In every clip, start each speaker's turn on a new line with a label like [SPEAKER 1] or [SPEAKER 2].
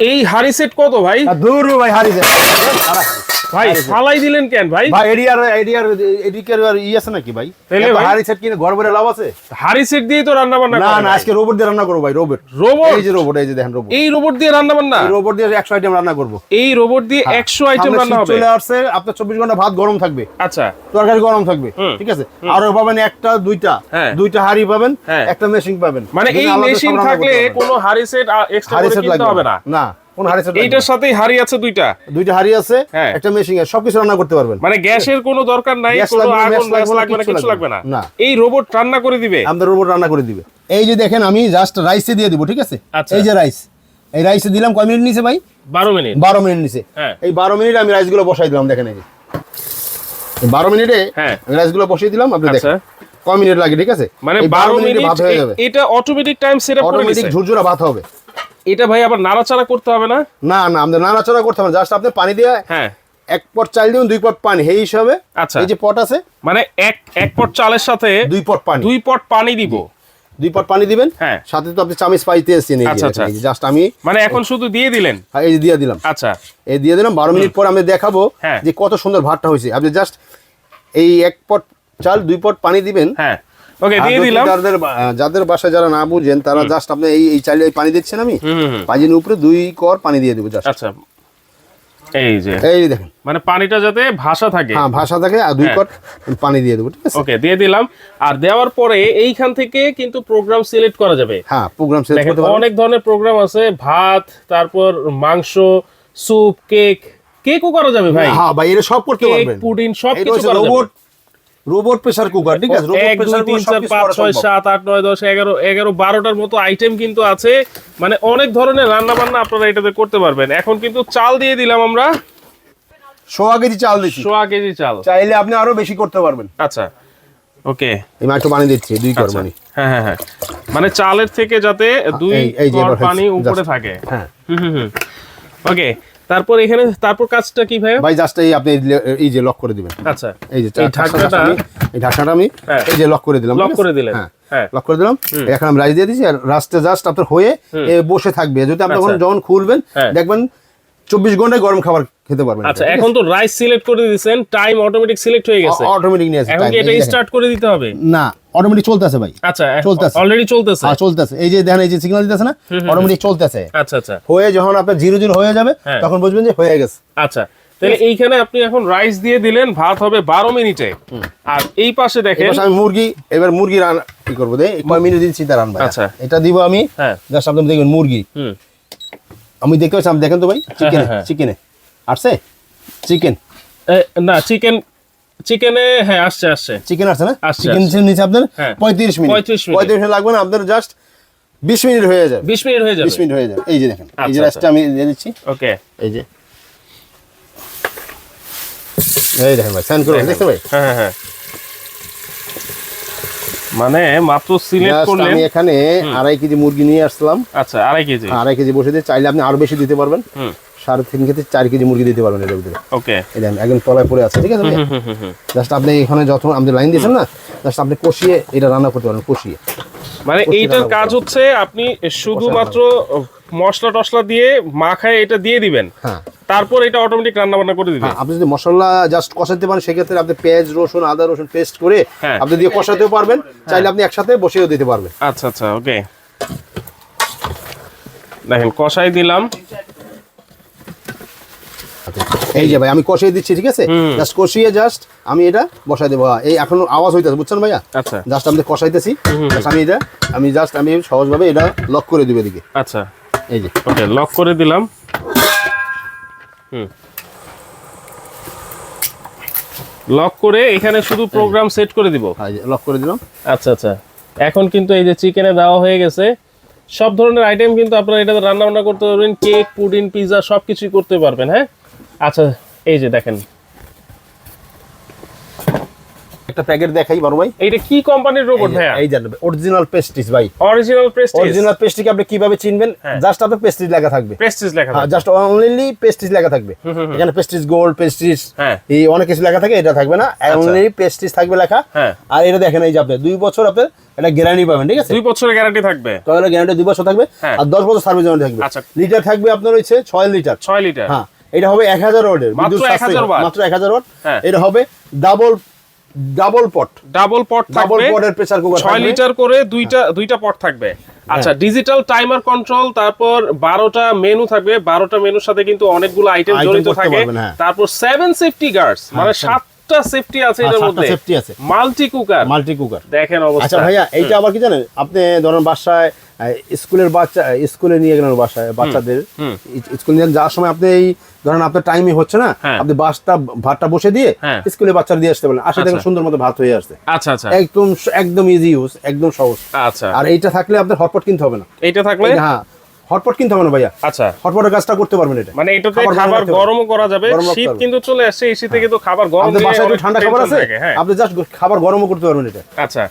[SPEAKER 1] এই হাড়ি সেট কত ভাই?
[SPEAKER 2] দূর ভাই হারি যায়
[SPEAKER 1] ভাই ফালাই দিলেন কেন ভাই?
[SPEAKER 2] ভাই এডিআর এডিকের আর ই আছে নাকি ভাই? হারি সেট কিনে ঘর ভরে লাভ আছে?
[SPEAKER 1] হাড়ি সেট দিয়ে তো রান্না বান্না
[SPEAKER 2] না না আজকে রোবট দিয়ে রান্না করব ভাই রোবট
[SPEAKER 1] রোবট
[SPEAKER 2] এই যে রোবট এই যে দেখেন রোবট
[SPEAKER 1] এই রোবট দিয়ে রান্না বান্না?
[SPEAKER 2] এই রোবট দিয়ে একশো আইটেম রান্না করব।
[SPEAKER 1] এই রোবট দিয়ে একশো আইটেম রান্না হবে?
[SPEAKER 2] চলে আসছে আপনার চব্বিশ ঘণ্টা ভাত গরম থাকবে।
[SPEAKER 1] আচ্ছা।
[SPEAKER 2] তরকারি গরম থাকবে ঠিক আছে? আরও পাবেন একটা দুইটা।
[SPEAKER 1] হ্যাঁ।
[SPEAKER 2] দুইটা হাড়ি পাবেন
[SPEAKER 1] হ্যাঁ।
[SPEAKER 2] একটা মেশিন পাবেন।
[SPEAKER 1] মানে এই মেশিন থাকলে। কোনো হাড়ি সেট এক্সট্রা কিনতে হবে না?
[SPEAKER 2] না। কোন হাড়ি সেট
[SPEAKER 1] এইটার সাথেই হাড়ি আছে দুইটা।
[SPEAKER 2] দুইটা হাড়ি আছে
[SPEAKER 1] হ্যাঁ।
[SPEAKER 2] একটা আছে সবকিছু রান্না করতে পারবেন।
[SPEAKER 1] মানে গ্যাসের কোনো দরকার নাই কোনো আগুন
[SPEAKER 2] লাগবে না,
[SPEAKER 1] কিছু লাগবে না। এই রোবট রান্না করে দিবে।
[SPEAKER 2] আমাদের রোবট রান্না করে দিবে। এই যে দেখেন আমি জাস্ট রাইসে দিয়ে দিব ঠিক আছে?
[SPEAKER 1] আচ্ছা।
[SPEAKER 2] এই যে রাইস এই রাইসে দিলাম কয় মিনিট নিছে ভাই?
[SPEAKER 1] বারো মিনিট।
[SPEAKER 2] বারো মিনিট নিছে
[SPEAKER 1] হ্যাঁ।
[SPEAKER 2] এই বারো মিনিট আমি রাইসগুলো বসাই দিলাম দেখেন এই বারো মিনিটে
[SPEAKER 1] হ্যাঁ।
[SPEAKER 2] রাইসগুলো বসিয়ে দিলাম আপনি
[SPEAKER 1] আচ্ছা।
[SPEAKER 2] দেখেন কয় মিনিট লাগে ঠিক আছে?
[SPEAKER 1] মানে বারো
[SPEAKER 2] মিনিটে
[SPEAKER 1] মিনিট
[SPEAKER 2] ভাত হয়ে যাবে।
[SPEAKER 1] এটা অটোমেটিক টাইম সেট আপ করে
[SPEAKER 2] অটোমেটিক ঝুরঝুরা ভাত হবে।
[SPEAKER 1] এটা ভাই আবার নাড়াচাড়া করতে হবে না?
[SPEAKER 2] না না আমাদের নাড়াচাড়া করতে হবে জাস্ট আপনি পানি দিয়ে
[SPEAKER 1] হ্যাঁ।
[SPEAKER 2] এক পট চাল দিবেন দুই পট পানি। এই হিসাবে
[SPEAKER 1] আচ্ছা।
[SPEAKER 2] এই যে পট আছে
[SPEAKER 1] মানে এক এক পট চালের সাথে
[SPEAKER 2] দুই পট পানি।
[SPEAKER 1] দুই পট পানি দিব।
[SPEAKER 2] দুই পট পানি দিবেন।
[SPEAKER 1] হ্যাঁ।
[SPEAKER 2] সাথে তো আপনি চামিচ পাইতে এসেছেন
[SPEAKER 1] আচ্ছা, আচ্ছা।
[SPEAKER 2] জাস্ট আমি
[SPEAKER 1] মানে এখন শুধু দিয়ে দিলেন?
[SPEAKER 2] হ্যাঁ, এই যে দিয়ে দিলাম।
[SPEAKER 1] আচ্ছা।
[SPEAKER 2] এই দিয়ে দিলাম বারো মিনিট পর আমি দেখাবো
[SPEAKER 1] হ্যাঁ।
[SPEAKER 2] যে কত সুন্দর ভাতটা হয়েছে। আপনি জাস্ট এই এক পট চাল দুই পট পানি দিবেন।
[SPEAKER 1] হ্যাঁ। ওকে দিয়ে দিলাম।
[SPEAKER 2] যাদের যাদের বাসায় যারা না বুঝেন তারা জাস্ট আপনি এই এই চাইলে পানি দিচ্ছেন আমি। পাঁচিনের উপরে দুই কর পানি দিয়ে দেবো জাস্ট
[SPEAKER 1] আচ্ছা। এই যে।
[SPEAKER 2] এই দেখেন।
[SPEAKER 1] মানে পানিটা যাতে ভাসা থাকে।
[SPEAKER 2] হ্যাঁ ভাষা থাকে আর দুই
[SPEAKER 1] হ্যাঁ।
[SPEAKER 2] পানি দিয়ে দেবো ঠিক আছে?
[SPEAKER 1] ওকে দিয়ে দিলাম। আর দেওয়ার পরে এইখান থেকে কিন্তু প্রোগ্রাম সিলেক্ট করা যাবে।
[SPEAKER 2] হ্যাঁ প্রোগ্রাম
[SPEAKER 1] দেখেন
[SPEAKER 2] করতে পারবেন।
[SPEAKER 1] অনেক ধরনের প্রোগ্রাম আছে। ভাত তারপর মাংস স্যুপ কেক কেকও করা যাবে ভাই।
[SPEAKER 2] হ্যাঁ ভাই এটা সব করতে পারবেন।
[SPEAKER 1] পুডিং সব কিছু করা যাবে।
[SPEAKER 2] রোবট প্রেসার কুকার ঠিক আছে? রোবট প্রেসার কুকার
[SPEAKER 1] চার
[SPEAKER 2] সবকিছু
[SPEAKER 1] পাঁচ
[SPEAKER 2] করা
[SPEAKER 1] ছয়
[SPEAKER 2] সম্ভব।
[SPEAKER 1] সাত আট নয় দশ এগারো এগারো বারোটার মতো আইটেম কিন্তু আছে। মানে অনেক ধরনের রান্না বান্না আপনারা এটাতে করতে পারবেন। এখন কিন্তু চাল দিয়ে দিলাম আমরা।
[SPEAKER 2] সোয়া কেজি চাল দিচ্ছি।
[SPEAKER 1] সোয়া কেজি চাল।
[SPEAKER 2] চাইলে আপনি আরও বেশি করতে পারবেন।
[SPEAKER 1] আচ্ছা ওকে।
[SPEAKER 2] এই মাত্র পানি দিচ্ছি দুই কর পানি
[SPEAKER 1] হ্যাঁ হ্যাঁ হ্যাঁ। মানে চালের থেকে যাতে দুই কর পানি উপরে থাকে।
[SPEAKER 2] হ্যাঁ।
[SPEAKER 1] ওকে তারপর এখানে তারপর কাজটা কি ভাই
[SPEAKER 2] ভাই জাস্ট এই আপনি এই যে লক করে দিবেন।
[SPEAKER 1] আচ্ছা।
[SPEAKER 2] এই যে
[SPEAKER 1] এই
[SPEAKER 2] ঢাকনাটা এই ঢাকনাটা আমি
[SPEAKER 1] হ্যাঁ।
[SPEAKER 2] এই যে লক করে দিলাম
[SPEAKER 1] লক করে দিলেন।
[SPEAKER 2] হ্যাঁ।
[SPEAKER 1] হ্যাঁ।
[SPEAKER 2] লক করে দিলাম। এখন আমি রাইস দিয়ে দিচ্ছি আর রাস্তে জাস্ট আপনার হয়ে বসে থাকবে। যদি আপনি যখন
[SPEAKER 1] আচ্ছা।
[SPEAKER 2] যখন খুলবেন
[SPEAKER 1] হ্যাঁ।
[SPEAKER 2] দেখবেন চব্বিশ ঘন্টায় গরম খাবার খেতে পারবেন।
[SPEAKER 1] আচ্ছা এখন তো রাইস সিলেক্ট করে দিয়েছেন টাইম অটোমেটিক সিলেক্ট হয়ে গেছে।
[SPEAKER 2] অটোমেটিক নিয়ে
[SPEAKER 1] এখন কি এটা স্টার্ট করে দিতে হবে?
[SPEAKER 2] না অটোমেটিক চলতেছে ভাই।
[SPEAKER 1] আচ্ছা
[SPEAKER 2] চলতেছে।
[SPEAKER 1] অলরেডি চলতেছে?
[SPEAKER 2] হ্যাঁ চলতেছে। এই যে দেখেন এই যে সিগন্যাল দিতেছে না অটোমেটিক চলতেছে।
[SPEAKER 1] আচ্ছা আচ্ছা।
[SPEAKER 2] হয়ে যখন আপনার জিরো জিরো হয়ে যাবে
[SPEAKER 1] হ্যাঁ।
[SPEAKER 2] তখন বুঝবেন যে হয়ে গেছে।
[SPEAKER 1] আচ্ছা তাহলে এইখানে আপনি এখন রাইস দিয়ে দিলেন ভাত হবে বারো মিনিটে। আর এই পাশে দেখেন
[SPEAKER 2] আমি মুরগি এবার মুরগি রান কি করব কয় মিনিট দিন চিন্তা রান্না
[SPEAKER 1] আচ্ছা।
[SPEAKER 2] এটা দিব আমি
[SPEAKER 1] হ্যাঁ।
[SPEAKER 2] জাস্ট আপনি দেখবেন মুরগি। আমি দেখতে পাচ্ছি আপনি দেখেন তো ভাই চিকেন
[SPEAKER 1] হ্যাঁ, হ্যাঁ।
[SPEAKER 2] চিকেনে আসছে? চিকেন
[SPEAKER 1] না চিকেন চিকেনে হ্যাঁ আসছে আসছে।
[SPEAKER 2] চিকেন আসছে না? চিকেন নিচে আপনার। পঁয়ত্রিশ মিনিট।
[SPEAKER 1] 35 মিনিট।
[SPEAKER 2] পঁয়ত্রিশ মিনিট লাগবে না আপনার জাস্ট বিশ মিনিট হয়ে যাবে।
[SPEAKER 1] বিশ মিনিট হয়ে যাবে।
[SPEAKER 2] বিশ মিনিট হয়ে যাবে। এই যে দেখেন এই যে
[SPEAKER 1] আচ্ছা,
[SPEAKER 2] রাইসটা আমি দিয়ে দিচ্ছি।
[SPEAKER 1] ওকে।
[SPEAKER 2] এই যে। এই দেখেন ভাই স্যান্ড করে দেখতে ভাই?
[SPEAKER 1] হ্যাঁ হ্যাঁ হ্যাঁ। মানে মাত্র সিলেক্ট করলেন
[SPEAKER 2] আমি এখানে আড়াই কেজি মুরগি নিয়ে আসলাম।
[SPEAKER 1] আচ্ছা আড়াই কেজি।
[SPEAKER 2] আড়াই কেজি বসে দিয়ে চাইলে আপনি আরও বেশি দিতে পারবেন। সাড়ে তিন কেজি চার কেজি মুরগি দিতে পারবেন এটার ভিতরে
[SPEAKER 1] ওকে।
[SPEAKER 2] এই দেখেন একদম তলায় পড়ে আছে ঠিক আছে জাস্ট আপনি এখানে আপনি লাইন দিয়েছেন না জাস্ট আপনি কষিয়ে এটা রান্না করতে পারেন কষিয়ে।
[SPEAKER 1] মানে এইটার কাজ হচ্ছে আপনি শুধুমাত্র মশলা টসলা দিয়ে মাখায় এটা দিয়ে দিবেন।
[SPEAKER 2] হ্যাঁ।
[SPEAKER 1] তারপর এটা অটোমেটিক রান্না বান্না করে দিবেন।
[SPEAKER 2] হ্যাঁ, আপনি যদি মশলা জাস্ট কষাতে পারেন সেক্ষেত্রে আপনি পেঁয়াজ রসুন আদা রসুন পেস্ট করে
[SPEAKER 1] হ্যাঁ।
[SPEAKER 2] আপনি দিয়ে কষাতেও পারবেন চাইলে আপনি একসাথে বসিয়েও দিতে পারবেন।
[SPEAKER 1] আচ্ছা আচ্ছা ওকে। দেখেন কষাই দিলাম।
[SPEAKER 2] এই যে ভাই আমি কষিয়ে দিচ্ছি ঠিক আছে? জাস্ট কষিয়ে জাস্ট আমি এটা বসাই দেবো। হ্যাঁ, এই এখন আওয়াজ হইতেছে বুঝছেন ভাইয়া?
[SPEAKER 1] আচ্ছা।
[SPEAKER 2] জাস্ট আমি কষাইতেছি আমি এটা আমি জাস্ট আমি সহজভাবে এটা লক করে দিব এদিকে।
[SPEAKER 1] আচ্ছা।
[SPEAKER 2] এই যে।
[SPEAKER 1] ওকে লক করে দিলাম। হুম। লক করে এখানে শুধু প্রোগ্রাম সেট করে দিব?
[SPEAKER 2] লক করে দিলাম।
[SPEAKER 1] আচ্ছা আচ্ছা। এখন কিন্তু এই যে চিকেনে দেওয়া হয়ে গেছে সব ধরনের আইটেম কিন্তু আপনারা এটাতে রান্না বান্না করতে পারবেন কেক পুডিং পিৎজা সব কিছুই করতে পারবেন হ্যাঁ? আচ্ছা এই যে দেখেন।
[SPEAKER 2] একটা প্যাকেট দেখাই বড় ভাই।
[SPEAKER 1] এইটা কি কোম্পানির রোবট ভাইয়া?
[SPEAKER 2] এই জানবে অরিজিনাল পেস্টিস ভাই।
[SPEAKER 1] অরিজিনাল প্রেস্টিজ
[SPEAKER 2] অরিজিনাল পেস্টিকে আপনি কীভাবে চিনবেন। জাস্ট আপনার পেস্টিস লেখা থাকবে।
[SPEAKER 1] প্রেস্টিজ লেখা
[SPEAKER 2] হ্যাঁ জাস্ট অনলি পেস্টিস লেখা থাকবে। এখানে পেস্টিস গোল্ড পেস্টিস
[SPEAKER 1] হ্যাঁ।
[SPEAKER 2] এই অনেক কিছু লেখা থাকে এটা থাকবে না। অনলি পেস্টিস থাকবে লেখা।
[SPEAKER 1] হ্যাঁ।
[SPEAKER 2] আর এটা দেখেন এই যে আপনি দুই বছর আপনার এটা গ্যারান্টি পাবেন ঠিক আছে?
[SPEAKER 1] দুই বছরের গ্যারান্টি থাকবে।
[SPEAKER 2] তাহলে গ্যারান্টি দুই বছর থাকবে।
[SPEAKER 1] হ্যাঁ।
[SPEAKER 2] আর দশ বছর সার্ভিস ওয়ারেন্টি থাকবে।
[SPEAKER 1] আচ্ছা।
[SPEAKER 2] লিটার থাকবে আপনার হচ্ছে ছয় লিটার
[SPEAKER 1] ছয় লিটার
[SPEAKER 2] হ্যাঁ। এটা হবে এক হাজার ওয়াটের
[SPEAKER 1] মাত্র 1000
[SPEAKER 2] সাশ্রয়ী, মাত্র এক হাজার ওয়াট।
[SPEAKER 1] হ্যাঁ।
[SPEAKER 2] এটা হবে double double pot
[SPEAKER 1] double pot
[SPEAKER 2] double পটের প্রেসার কুকার
[SPEAKER 1] ছয় লিটার করে দুইটা দুইটা পট থাকবে। আচ্ছা ডিজিটাল টাইমার কন্ট্রোল তারপর বারোটা মেনু থাকবে। বারোটা মেনুর সাথে কিন্তু অনেকগুলো আইটেম জড়িত থাকে।
[SPEAKER 2] হ্যাঁ।
[SPEAKER 1] তারপর সেভেন সেফটি গার্ডস মানে সাতটা সেফটি আছে
[SPEAKER 2] সাতটা
[SPEAKER 1] মধ্যে।
[SPEAKER 2] safety আছে।
[SPEAKER 1] মাল্টি কুকার
[SPEAKER 2] মাল্টি কুকার
[SPEAKER 1] দেখেন
[SPEAKER 2] আচ্ছা ভাইয়া এইটা আবার কি জানেন? আপনি ধরেন বাসায় স্কুলের বাচ্চা স্কুলে নিয়ে গেলেন বাসায় বাচ্চাদের। স্কুলে নিয়ে যাওয়ার সময় আপনি এই ধরেন আপনার টাইমই হচ্ছে না
[SPEAKER 1] হ্যাঁ।
[SPEAKER 2] আপনি বাসটা ভাতটা বসে দিয়ে
[SPEAKER 1] হ্যাঁ।
[SPEAKER 2] স্কুলে বাচ্চারা দিয়ে আসতে পারেন আসলে দেখেন
[SPEAKER 1] আচ্ছা।
[SPEAKER 2] সুন্দর মতো ভাত হয়ে আসছে।
[SPEAKER 1] আচ্ছা আচ্ছা।
[SPEAKER 2] একদম একদম ইজি ইউজ একদম সহজ।
[SPEAKER 1] আচ্ছা।
[SPEAKER 2] আর এইটা থাকলে আপনার হটপট কিনতে হবে না।
[SPEAKER 1] এইটা থাকলে?
[SPEAKER 2] হ্যাঁ। হটপট কিনতে হবে না ভাইয়া।
[SPEAKER 1] আচ্ছা।
[SPEAKER 2] হটপটের কাজটা করতে পারবেন এটা।
[SPEAKER 1] মানে এটাতে
[SPEAKER 2] খাবার গরম।
[SPEAKER 1] গরমও করা যাবে শীত কিন্তু চলে আসছে এই শীতে কিন্তু খাবার গরম
[SPEAKER 2] আপনার
[SPEAKER 1] দিয়ে
[SPEAKER 2] বাসায় ঠান্ডা খাবার আছে?
[SPEAKER 1] হ্যাঁ।
[SPEAKER 2] আপনি জাস্ট খাবার গরমও করতে পারবেন এটা।
[SPEAKER 1] আচ্ছা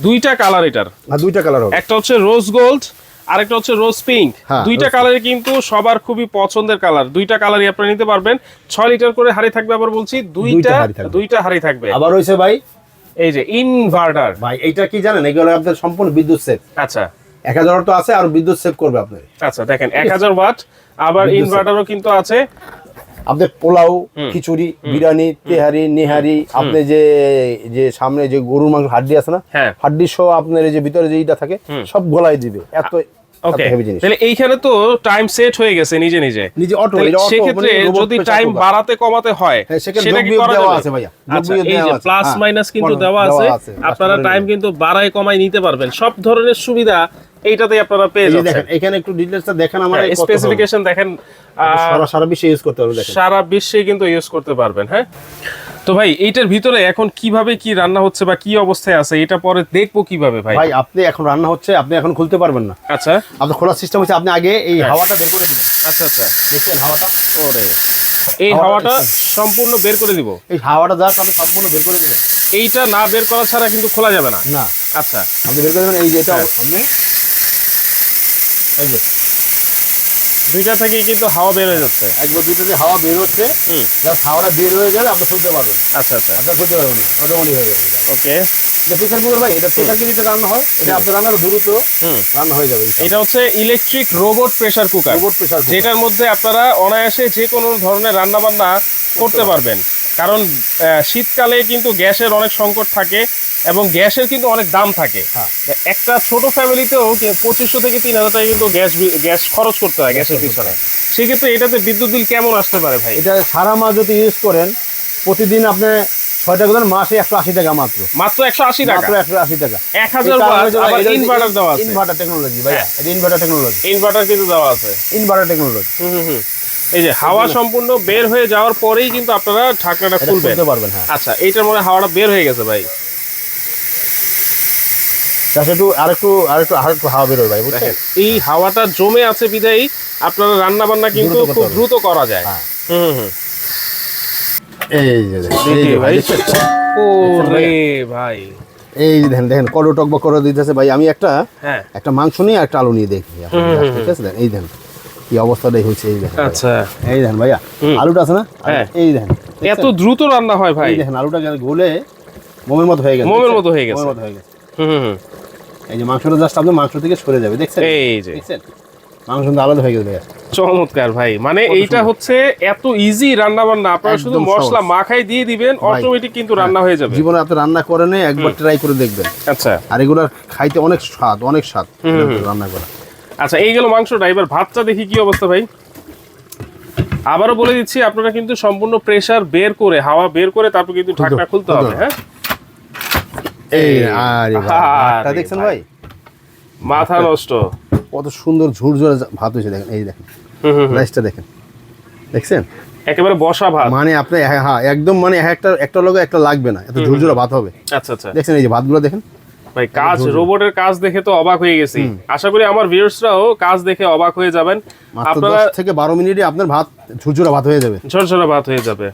[SPEAKER 1] দুইটা কালার এটার।
[SPEAKER 2] আর দুইটা কালার হবে।
[SPEAKER 1] একটা হচ্ছে রোজ গোল্ড আরেকটা হচ্ছে রোজ পিঙ্ক
[SPEAKER 2] হ্যাঁ,
[SPEAKER 1] দুইটা কালারই কিন্তু সবার খুবই পছন্দের কালার দুইটা কালারই আপনারা নিতে পারবেন। ছয় লিটার করে হাড়ি থাকবে আবার বলছি। দুইটা
[SPEAKER 2] দুইটা হাঁড়ি থাকবে। আবার হয়েছে ভাই?
[SPEAKER 1] এই যে ইনভার্টার
[SPEAKER 2] ভাই এইটা কি জানেন? এগুলো আপনার সম্পূর্ণ বিদ্যুৎ সেট
[SPEAKER 1] আচ্ছা।
[SPEAKER 2] এক হাজার তো আছে আর বিদ্যুৎ সেভ করবে আপনার।
[SPEAKER 1] আচ্ছা দেখেন এক হাজার ওয়াট আবার ইনভার্টারও কিন্তু আছে।
[SPEAKER 2] আপনার পোলাও খিচুড়ি বিরিয়ানি তেহারি নেহারি আপনি যে যে সামনে যে গরুর মাংস হাড্ডি আছে না
[SPEAKER 1] হ্যাঁ।
[SPEAKER 2] হাড্ডি সহ আপনার এই যে ভিতরে যে ইটা থাকে সব গলায় দিবে। এত
[SPEAKER 1] ওকে তাহলে এইখানে তো টাইম সেট হয়ে গেছে নিজে নিজে।
[SPEAKER 2] নিজে অটো
[SPEAKER 1] সেক্ষেত্রে
[SPEAKER 2] মানে
[SPEAKER 1] যদি টাইম বাড়াতে কমাতে হয়
[SPEAKER 2] হ্যাঁ,
[SPEAKER 1] সেটা কি করা যাবে?
[SPEAKER 2] আছে ভাইয়া। যোগ
[SPEAKER 1] আচ্ছা প্লাস
[SPEAKER 2] হ্যাঁ,
[SPEAKER 1] মাইনাস কিন্তু
[SPEAKER 2] দেওয়া
[SPEAKER 1] আছে আপনারা টাইম কিন্তু বাড়ায় কমায় নিতে পারবেন। সব ধরনের সুবিধা এইটাতেই আপনারা পেয়ে যাচ্ছেন।
[SPEAKER 2] এখানে একটু ডিটেলসটা দেখেন আমার।
[SPEAKER 1] স্পেসিফিকেশন দেখেন আহ,
[SPEAKER 2] সারা সারা বিশ্বে ইউজ করতে পারবে
[SPEAKER 1] সারা বিশ্বে কিন্তু ইউজ করতে পারবেন হ্যাঁ। তো ভাই এইটার ভিতরে এখন কীভাবে কি রান্না হচ্ছে বা কি অবস্থায় আছে এটা পরে দেখব কীভাবে ভাই।
[SPEAKER 2] ভাই আপনি এখন রান্না হচ্ছে আপনি এখন খুলতে পারবেন না।
[SPEAKER 1] আচ্ছা।
[SPEAKER 2] আপনার খোলার সিস্টেম হচ্ছে আপনি আগে এই হাওয়াটা বের করে দিবেন।
[SPEAKER 1] আচ্ছা আচ্ছা।
[SPEAKER 2] দেখছেন হাওয়াটা? ওরে।
[SPEAKER 1] এই
[SPEAKER 2] হাওয়াটা
[SPEAKER 1] সম্পূর্ণ বের করে দিব।
[SPEAKER 2] এই হাওয়াটা জাস্ট আপনি সম্পূর্ণ বের করে দিবেন।
[SPEAKER 1] এইটা না বের করা ছাড়া কিন্তু খোলা যাবে না।
[SPEAKER 2] না।
[SPEAKER 1] আচ্ছা।
[SPEAKER 2] আপনি বের করে দেবেন এই যে এটা
[SPEAKER 1] হ্যাঁ।
[SPEAKER 2] আপনি এই যে।
[SPEAKER 1] দুইটা থেকে কিন্তু হাওয়া বের হয়ে যাচ্ছে।
[SPEAKER 2] একবার দুইটা থেকে হাওয়া বের হচ্ছে। জাস্ট হাওয়াটা বের হয়ে গেলে আপনি খুলতে পারবেন।
[SPEAKER 1] আচ্ছা আচ্ছা।
[SPEAKER 2] আপনার খুলতে পারবেন অটোমেটিক হয়ে যাবে।
[SPEAKER 1] ওকে।
[SPEAKER 2] এটা প্রেসার কুকার ভাই এটা প্রেসার রান্না হয় এটা আপনার রান্না দ্রুত রান্না হয়ে যাবে
[SPEAKER 1] এটা হচ্ছে electric robot pressure cooker
[SPEAKER 2] robot pressure
[SPEAKER 1] যেটার মধ্যে আপনারা অনায়াসে যে কোনো ধরনের রান্না বান্না করতে পারবেন। কারণ শীতকালে কিন্তু গ্যাসের অনেক সংকট থাকে এবং গ্যাসের কিন্তু অনেক দাম থাকে।
[SPEAKER 2] হ্যাঁ।
[SPEAKER 1] একটা ছোট ফ্যামিলিতেও পঁচিশশো থেকে তিন হাজার টাকা কিন্তু গ্যাস গ্যাস খরচ করতে হয় গ্যাসের পিছনে। সেক্ষেত্রে এটাতে বিদ্যুৎ বিল কেমন আসতে পারে ভাই?
[SPEAKER 2] এটা সারা মাস যদি ইউজ করেন প্রতিদিন আপনি ছয় টাকা দেন মাসে একশো আশি টাকা মাত্র।
[SPEAKER 1] মাত্র একশো আশি টাকা?
[SPEAKER 2] মাত্র একশো আশি টাকা।
[SPEAKER 1] এক হাজার ইনভার্টার দেওয়া আছে।
[SPEAKER 2] ইনভার্টার টেকনোলজি ভাই। এটা ইনভার্টার টেকনোলজি
[SPEAKER 1] ইনভার্টার কিন্তু দেওয়া আছে।
[SPEAKER 2] ইনভার্টার টেকনোলজি
[SPEAKER 1] হুম হুম। এই যে হাওয়া সম্পূর্ণ বের হয়ে যাওয়ার পরেই কিন্তু আপনারা ঢাকনাটা খুলবেন।
[SPEAKER 2] পারবেন হ্যাঁ।
[SPEAKER 1] আচ্ছা এইটার মধ্যে হাওয়াটা বের হয়ে গেছে ভাই।
[SPEAKER 2] তাছাড়া একটু আরেকটু আরেকটু আরেকটু হাওয়া বেরোয় ভাই বুঝছেন?
[SPEAKER 1] দেখেন এই হাওয়াটা জমে আছে আপনারা রান্না বান্না কিন্তু
[SPEAKER 2] দ্রুত
[SPEAKER 1] খুব দ্রুত করা যায়।
[SPEAKER 2] হ্যাঁ।
[SPEAKER 1] হুম হুম
[SPEAKER 2] এই যে ভাই।
[SPEAKER 1] ও রে ভাই।
[SPEAKER 2] এই দেখেন টক করে দিতেছে ভাই। আমি একটা
[SPEAKER 1] হ্যাঁ।
[SPEAKER 2] একটা মাংস নিয়ে একটা আলু নিয়ে দেখি। ঠিক আছে এই দেখেন। কি অবস্থাটাই হচ্ছে এই দেখেন
[SPEAKER 1] আচ্ছা।
[SPEAKER 2] এই দেখেন ভাইয়া আলুটা আছে না?
[SPEAKER 1] হ্যাঁ।
[SPEAKER 2] এই দেখেন
[SPEAKER 1] এত দ্রুত রান্না হয় ভাই।
[SPEAKER 2] দেখেন আলুটা গেলে গলে মোমের মতো হয়ে গেছে
[SPEAKER 1] মোমের মতো হয়ে গেছে।
[SPEAKER 2] মোমের মতো হয়ে গেছে।
[SPEAKER 1] হুম।
[SPEAKER 2] এই যে মাংসটা জাস্ট আপনি মাংস থেকে সরে যাবে দেখছেন?
[SPEAKER 1] এই যে।
[SPEAKER 2] দেখছেন? মাংস কিন্তু আলাদা হয়ে গেছে
[SPEAKER 1] চমৎকার ভাই। মানে এইটা হচ্ছে এত ইজি রান্না বান্না আপনারা শুধু মশলা মাখাই দিয়ে দিবেন অটোমেটিক কিন্তু রান্না হয়ে যাবে।
[SPEAKER 2] জীবনে আপনি রান্না করেন একবার ট্রাই করে দেখবেন।
[SPEAKER 1] আচ্ছা।
[SPEAKER 2] আর এগুলো খাইতে অনেক স্বাদ অনেক স্বাদ রান্না করা।
[SPEAKER 1] আচ্ছা এই গেল মাংসটা। এবার ভাতটা দেখি কি অবস্থা ভাই। আবারও বলে দিচ্ছি আপনারা কিন্তু সম্পূর্ণ প্রেসার বের করে হাওয়া বের করে তারপর কিন্তু ঢাকনা খুলতে হবে। হ্যাঁ?
[SPEAKER 2] এই আরে দেখছেন
[SPEAKER 1] ভাই। মাথা নষ্ট।
[SPEAKER 2] কত সুন্দর ঝুরঝুরে ভাত হয়েছে দেখেন এই দেখেন।
[SPEAKER 1] হুম হুম হুম।
[SPEAKER 2] রাইসটা দেখেন। দেখছেন?
[SPEAKER 1] একেবারে বসা ভাত।
[SPEAKER 2] মানে আপনি হ্যাঁ হ্যাঁ একদম মানে একটা একটা লগে একটা লাগবে না এত ঝুরঝুরে ভাত হবে।
[SPEAKER 1] আচ্ছা আচ্ছা।
[SPEAKER 2] দেখছেন এই যে ভাতগুলো দেখেন?
[SPEAKER 1] ভাই কাজ রোবটের কাজ দেখে তো অবাক হয়ে গেছি। আশা করি আমার ভিউয়ার্সরাও কাজ দেখে অবাক হয়ে যাবেন। আপনারা
[SPEAKER 2] থেকে বারো মিনিটে আপনার ভাত ঝুরঝুরে ভাত হয়ে যাবে।
[SPEAKER 1] ঝরঝরা ভাত হয়ে যাবে।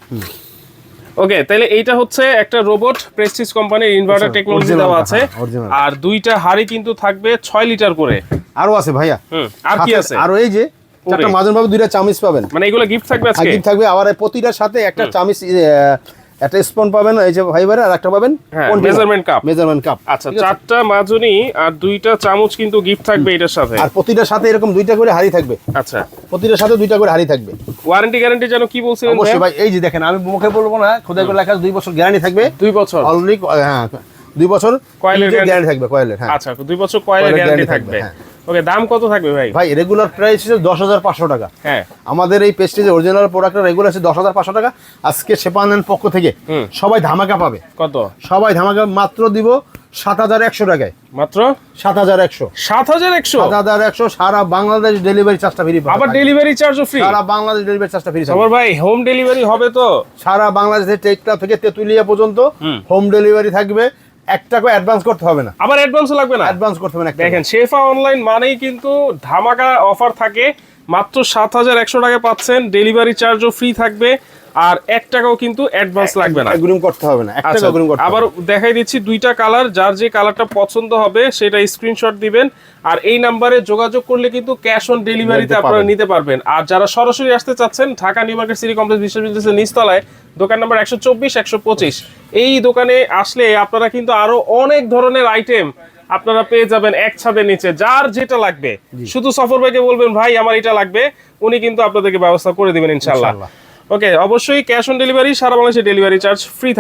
[SPEAKER 1] ওকে তাহলে এইটা হচ্ছে একটা রোবট প্রেস্টিজ কোম্পানির ইনভার্টার টেকনোলজি দেওয়া আছে।
[SPEAKER 2] হ্যাঁ,
[SPEAKER 1] আর দুইটা হাড়ি কিন্তু থাকবে ছয় লিটার করে।
[SPEAKER 2] আরও আছে ভাইয়া।
[SPEAKER 1] আর কি আছে?
[SPEAKER 2] আরও এই যে চারটা মাজন পাবে দুইটা চামিচ পাবেন।
[SPEAKER 1] মানে এগুলো গিফট থাকবে আজকে?
[SPEAKER 2] আগে থাকবে। আবার প্রতিটার সাথে একটা চামিচ একটা স্পুন পাবেন এই যে ফাইবারের আর একটা পাবেন
[SPEAKER 1] হ্যাঁ, measurement cup।
[SPEAKER 2] মেজারমেন্ট কাপ
[SPEAKER 1] আচ্ছা চারটা মাজনি আর দুইটা চামচ কিন্তু গিফট থাকবে এটার সাথে।
[SPEAKER 2] আর প্রতিটার সাথে এরকম দুইটা করে হাড়ি থাকবে।
[SPEAKER 1] আচ্ছা।
[SPEAKER 2] প্রতিটার সাথে দুইটা করে হাড়ি থাকবে।
[SPEAKER 1] ওয়ারেন্টি গ্যারান্টি যেন কি বলছিলেন
[SPEAKER 2] অবশ্যই ভাই এই যে দেখেন আমি মুখে বলব না খোদাই করে লেখা দুই বছর গ্যারান্টি থাকবে।
[SPEAKER 1] দুই বছর?
[SPEAKER 2] অলরেডি হ্যাঁ দুই বছর
[SPEAKER 1] কয়েলের
[SPEAKER 2] গ্যারান্টি থাকবে কয়েলের হ্যাঁ।
[SPEAKER 1] আচ্ছা দুই বছর কয়েলের গ্যারান্টি থাকবে।
[SPEAKER 2] থাকবে,
[SPEAKER 1] ওকে দাম কত থাকবে ভাই?
[SPEAKER 2] ভাই রেগুলার প্রাইস হচ্ছে দশ হাজার পাঁচশো টাকা।
[SPEAKER 1] হ্যাঁ।
[SPEAKER 2] আমাদের এই পেস্টিজের অরিজিনাল প্রোডাক্টের রেগুলার আছে দশ হাজার পাঁচশো টাকা। আজকে সেপানের পক্ষ থেকে সবাই ধামাকা পাবে।
[SPEAKER 1] কত?
[SPEAKER 2] সবাই ধামাকা মাত্র দিব সাত হাজার একশো টাকায়।
[SPEAKER 1] মাত্র?
[SPEAKER 2] সাত হাজার একশো।
[SPEAKER 1] সাত হাজার একশো?
[SPEAKER 2] সাত হাজার একশো সারা বাংলাদেশ ডেলিভারি চার্জটা ফ্রি
[SPEAKER 1] আবার ডেলিভারি চার্জও ফ্রি
[SPEAKER 2] সারা বাংলাদেশ ডেলিভারি চার্জটা ফ্রি
[SPEAKER 1] সবার ভাই হোম ডেলিভারি হবে তো?
[SPEAKER 2] সারা বাংলাদেশের টেকটা থেকে তেতুলিয়া পর্যন্ত
[SPEAKER 1] হোম।
[SPEAKER 2] ডেলিভারি থাকবে। এক টাকা অ্যাডভান্স করতে হবে না।
[SPEAKER 1] আবার অ্যাডভান্সও লাগবে না?
[SPEAKER 2] অ্যাডভান্স করতে হবে না
[SPEAKER 1] দেখেন শেফা অনলাইন মানেই কিন্তু ধামাকা অফার থাকে। মাত্র সাত হাজার একশো টাকা পাচ্ছেন। ডেলিভারি চার্জও ফ্রি থাকবে। আর এক টাকাও কিন্তু অ্যাডভান্স লাগবে না।
[SPEAKER 2] অ্যাগ্রিম করতে হবে না এক টাকা
[SPEAKER 1] আচ্ছা
[SPEAKER 2] করতে
[SPEAKER 1] আবার। দেখাই দিচ্ছি দুইটা কালার যার যে কালারটা পছন্দ হবে সেটা স্ক্রিনশট দিবেন। আর এই নাম্বারে যোগাযোগ করলে কিন্তু ক্যাশ অন ডেলিভারিতে আপনারা নিতে পারবেন। আর যারা সরাসরি আসতে চাচ্ছেন Dhaka new market city complex বিশ্ববিদ্যালয়ের নিচতলায় দোকান নাম্বার একশো চব্বিশ একশো পঁচিশ। এই দোকানে আসলে আপনারা কিন্তু আরও অনেক ধরনের আইটেম আপনারা পেয়ে যাবেন এক ছাদের নিচে যার যেটা লাগবে। শুধু সফর ভাইকে বলবেন ভাই আমার এটা লাগবে। উনি কিন্তু আপনাদেরকে ব্যবস্থা করে দিবেন
[SPEAKER 2] ইনশাল্লাহ।
[SPEAKER 1] ওকে অবশ্যই ক্যাশ অন ডেলিভারি সারা বাংলাদেশে ডেলিভারি চার্জ ফ্রি